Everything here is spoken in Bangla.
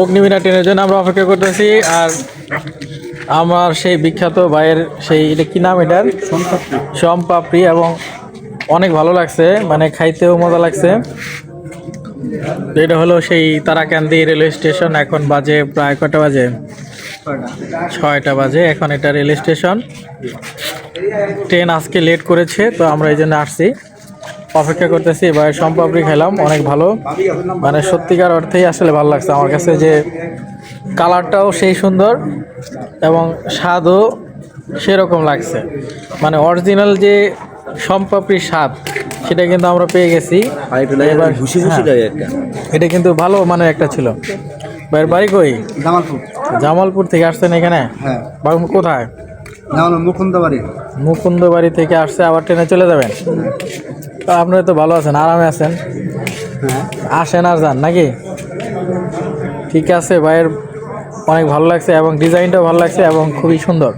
অগ্নিবীণা ট্রেনের জন্য আমরা অপেক্ষা করতেছি আর আমার সেই বিখ্যাত ভাইয়ের সেই এটা কি নাম এটার? সম্পাপড়ি এবং অনেক ভালো লাগছে মানে খাইতেও মজা লাগছে। এটা হলো সেই তারাকান্দি রেলওয়ে স্টেশন, এখন বাজে প্রায় কটা বাজে? ছয়টা বাজে, এখন এটা রেল স্টেশন। ট্রেন আজকে লেট করেছে, তো আমরা এই জন্য আসছি। অপেক্ষা করতেছি এবার সম্পাপড়ি খেলাম অনেক ভালো। মানে সত্যিকার অর্থেই আসলে ভালো লাগছে আমার কাছে যে কালারটাও সেই সুন্দর এবং স্বাদও সেরকম লাগছে। মানে অরিজিনাল যে সম্পাপড়ির স্বাদ সেটা কিন্তু আমরা পেয়ে গেছি। এবার হ্যাঁ, এটা কিন্তু ভালো মানে একটা ছিল। বাড়ি কই? জামালপুর। জামালপুর থেকে আসছেন এখানে? হ্যাঁ। কোথায়? যেমন মুকুন্দ বাড়ি মুকুন্দ বাড়ি থেকে আসছে আবার ট্রেনে চলে যাবেন? তো আপনারা তো ভালো আছেন আরামে আছেন। হ্যাঁ। আসেন আর যান নাকি? ঠিক আছে ভাইয়ের অনেক ভালো লাগছে এবং ডিজাইনটাও ভালো লাগছে এবং খুবই সুন্দর।